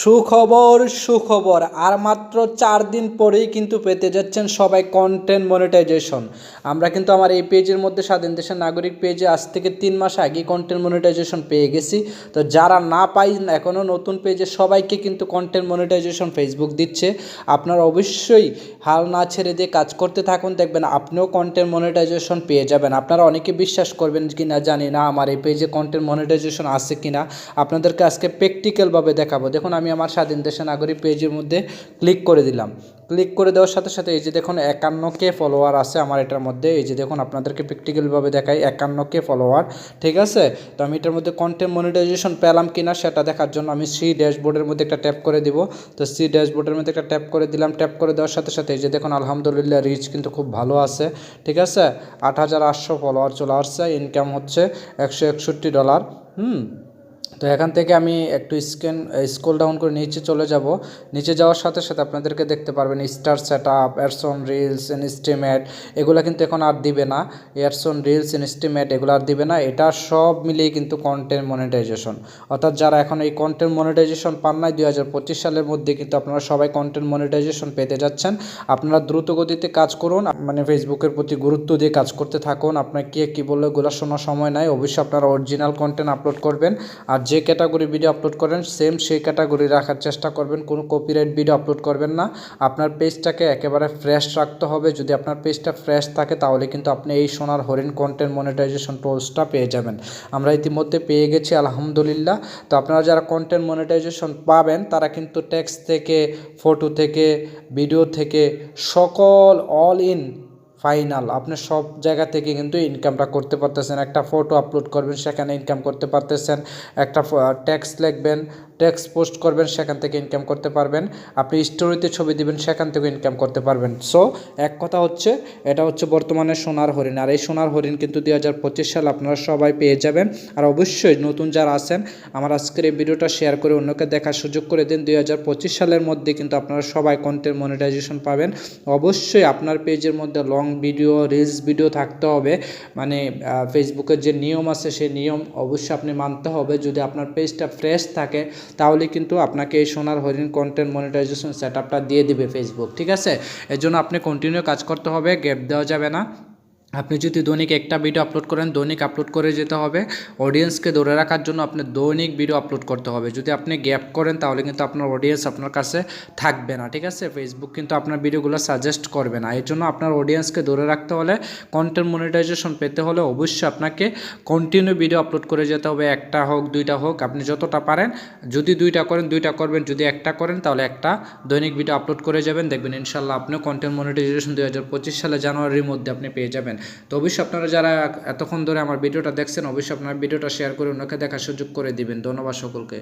সুখবর সুখবর। আর মাত্র চার দিন পরেই কিন্তু পেতে যাচ্ছেন সবাই কন্টেন্ট মনিটাইজেশন আমরা কিন্তু আমার এই পেজের মধ্যে স্বাধীন দেশের নাগরিক পেজে আজ থেকে তিন মাস আগে কন্টেন্ট মনিটাইজেশন পেয়ে গেছি। তো যারা না পাই এখনও নতুন পেজে সবাইকে কিন্তু কন্টেন্ট মনিটাইজেশন ফেসবুক দিচ্ছে। আপনারা অবশ্যই হাল না ছেড়ে দিয়ে কাজ করতে থাকুন। দেখবেন আপনিও কন্টেন্ট মনিটাইজেশন পেয়ে যাবেন। আপনারা অনেকে বিশ্বাস করবেন কি না জানি না আমার এই পেজে কন্টেন্ট মনিটাইজেশন আছে কি না আপনাদেরকে আজকে প্র্যাকটিক্যালভাবে দেখাবো। দেখুন, আমি আমার স্বাধীন দেশের নাগরিক পেজের মধ্যে ক্লিক করে দিলাম। ক্লিক করে দেওয়ার সাথে সাথে এই যে দেখুন একান্ন কে ফলোয়ার আছে আমার এটার মধ্যে। এই যে দেখুন আপনাদেরকে প্র্যাকটিক্যালভাবে দেখাই একান্ন কে ফলোয়ার ঠিক আছে? তো আমি এটার মধ্যে কন্টেন্ট মনিটাইজেশন পেলাম কিনা সেটা দেখার জন্য আমি সি ড্যাশবোর্ডের মধ্যে একটা ট্যাপ করে দিব। তো সি ড্যাশবোর্ডের মধ্যে একটা ট্যাপ করে দিলাম। ট্যাপ করে দেওয়ার সাথে সাথে এই যে দেখুন আলহামদুলিল্লাহ রিচ কিন্তু খুব ভালো আছে, ঠিক আছে? আট হাজার আটশো ফলোয়ার চলে আসছে ইনকাম হচ্ছে একশো একষট্টি ডলার হুম? তো এখান থেকে আমি একটু স্ক্যান স্ক্রল ডাউন করে নিচে চলে যাব। নিচে যাওয়ার সাথে সাথে আপনাদেরকে দেখতে পারবেন স্টার সেট আপ এয়ারসন রিলস ইনস্টিমেট এগুলো কিন্তু এখন আর দিবে না। এয়ারসন রিলস ইনস্টিমেট এগুলো আর দিবে না। এটা সব মিলিয়ে কিন্তু কন্টেন্ট মনিটাইজেশন অর্থাৎ যারা এখন এই কন্টেন্ট মনিটাইজেশন পান নাই, দুই হাজার পঁচিশ সালের মধ্যে কিন্তু আপনারা সবাই কন্টেন্ট মনিটাইজেশন পেতে যাচ্ছেন। আপনারা দ্রুত গতিতে কাজ করুন। মানে ফেসবুকের প্রতি গুরুত্ব দিয়ে কাজ করতে থাকুন। আপনার কে কী বললে, এগুলো শোনার সময় নাই। অবশ্যই আপনারা অরিজিনাল কন্টেন্ট আপলোড করবেন। আর যে ক্যাটাগরি ভিডিও আপলোড করেন সেম সেই ক্যাটাগরি রাখার চেষ্টা করবেন। কোনো কপিরাইট ভিডিও আপলোড করবেন না। আপনার পেজটাকে একেবারে ফ্রেশ রাখতে হবে। যদি আপনার পেজটা ফ্রেশ থাকে, তাহলে কিন্তু আপনি এই সোনার হরিণ কন্টেন্ট মনিটাইজেশন টোলসটা পেয়ে যাবেন। আমরা ইতিমধ্যে পেয়ে গেছি, আলহামদুলিল্লাহ। তো আপনারা যারা কন্টেন্ট মনিটাইজেশন পাবেন, তারা কিন্তু টেক্সট থেকে ফটো থেকে ভিডিও থেকে সকল অল ইন ফাইনাল আপনি সব জায়গা থেকে কিন্তু ইনকামটা করতে পারতেছেন। একটা ফটো আপলোড করবেন, সেখানে ইনকাম করতে পারতেছেন। একটা ট্যাক্স লিখবেন ট্যাক্স পোস্ট করবেন, সেখান থেকে ইনকাম করতে পারবেন। আপনি স্টোরিতে ছবি দিবেন, সেখান থেকে ইনকাম করতে পারবেন। সো এক কথা হচ্ছে, এটা হচ্ছে বর্তমানে সোনার হরিণ। আর এই সোনার হরিণ কিন্তু দুই হাজার পঁচিশ সাল আপনারা সবাই পেয়ে যাবেন। আর অবশ্যই নতুন যারা আছেন, আমার আজকের এই ভিডিওটা শেয়ার করে অন্যকে দেখার সুযোগ করে দিন। দুই হাজার পঁচিশ সালের মধ্যে কিন্তু আপনারা সবাই কন্টেন্ট মনিটাইজেশন পাবেন। অবশ্যই আপনার পেজের মধ্যে লং ভিডিও রিলস ভিডিও থাকতে হবে। মানে ফেসবুকের যে নিয়ম আছে, সেই নিয়ম অবশ্যই আপনি মানতে হবে। যদি আপনার পেজটা ফ্রেশ থাকে তাহলে কিন্তু আপনাকে এই সোনার হরিণ কন্টেন্ট মনিটাইজেশন সেট দিয়ে দিবে ফেসবুক ঠিক আছে? এর জন্য আপনি কন্টিনিউ কাজ করতে হবে গ্যাপ দেওয়া যাবে না। আপনি যদি দৈনিক একটা ভিডিও আপলোড করেন, দৈনিক আপলোড করে যেতে হবে। অডিয়েন্সকে ধরে রাখার জন্য আপনি দৈনিক ভিডিও আপলোড করতে হবে। যদি আপনি গ্যাপ করেন, তাহলে কিন্তু আপনার অডিয়েন্স আপনার কাছে থাকবে না, ঠিক আছে? ফেসবুক কিন্তু আপনার ভিডিওগুলো সাজেস্ট করবে না। এর জন্য আপনার অডিয়েন্সকে ধরে রাখতে হলে কন্টেন্ট মনিটাইজেশন পেতে হলে অবশ্যই আপনাকে কন্টিনিউ ভিডিও আপলোড করে যেতে হবে। একটা হোক, দুইটা হোক, আপনি যতটা পারেন। যদি দুইটা করেন, দুইটা করবেন, যদি একটা করেন, তাহলে একটা দৈনিক ভিডিও আপলোড করে যাবেন। দেখবেন ইনশাল্লাহ আপনিও কন্টেন্ট মনিটাইজেশন দুই হাজার পঁচিশ সালে জানুয়ারির মধ্যে আপনি পেয়ে যাবেন। তো অবশ্যই আপনারা যারা এতক্ষণ ধরে আমার ভিডিওটা দেখছেন, অবশ্যই আপনারা ভিডিওটা শেয়ার করে অন্যকে দেখার সুযোগ করে দিবেন। ধন্যবাদ সকলকে।